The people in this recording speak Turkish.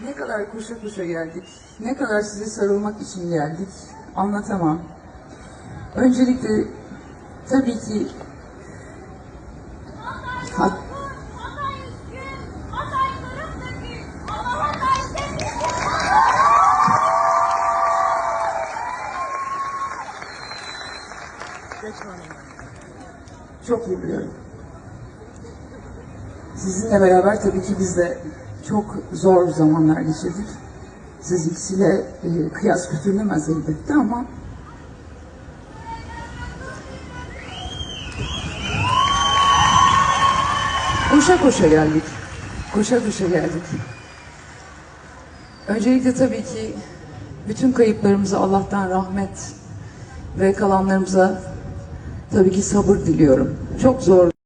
Ne kadar koşa koşa geldik, ne kadar size sarılmak için geldik anlatamam. Öncelikle tabii ki ha- Hatay üzgün, Hatay kırık dökük. Ama Hatay sessiz. çok iyi biliyorum. Sizinle beraber tabii ki biz de çok zor zamanlar geçirdik. Sizinkisiyle e, kıyas götürülemez elbette ama koşa koşa geldik. Koşa koşa geldik. Öncelikle tabii ki bütün kayıplarımıza Allah'tan rahmet ve kalanlarımıza tabii ki sabır diliyorum. Çok zor